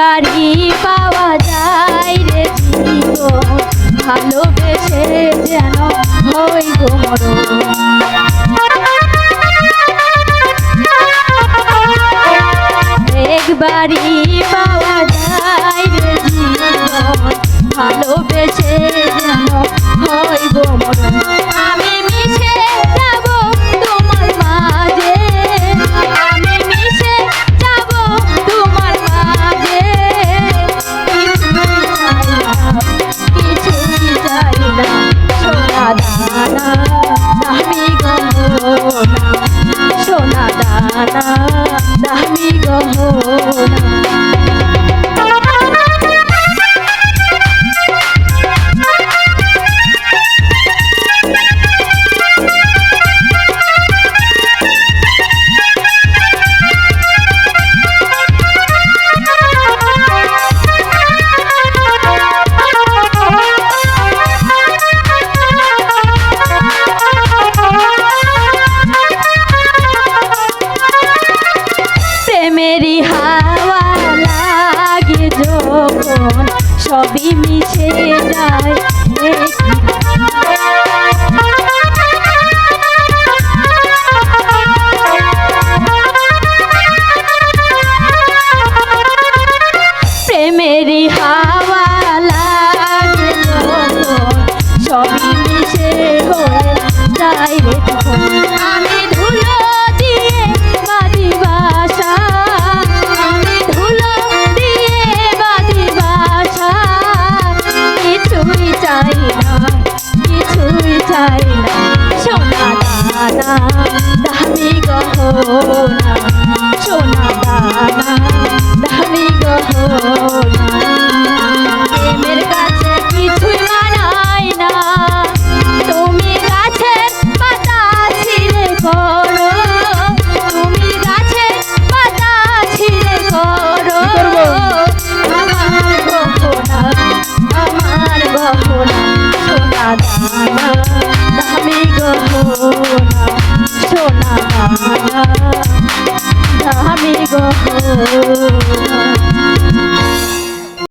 বাড়ি পাওয়া যায় রে তুমি তো ভালোবেসে যেন হই গোমর বাড়ি পাওয়া যায় রে জীব ভালোবেসে যেন মন সবই মিশে যায়। প্রেমেরই হাওয়া লাগল সবই দামি গহনা না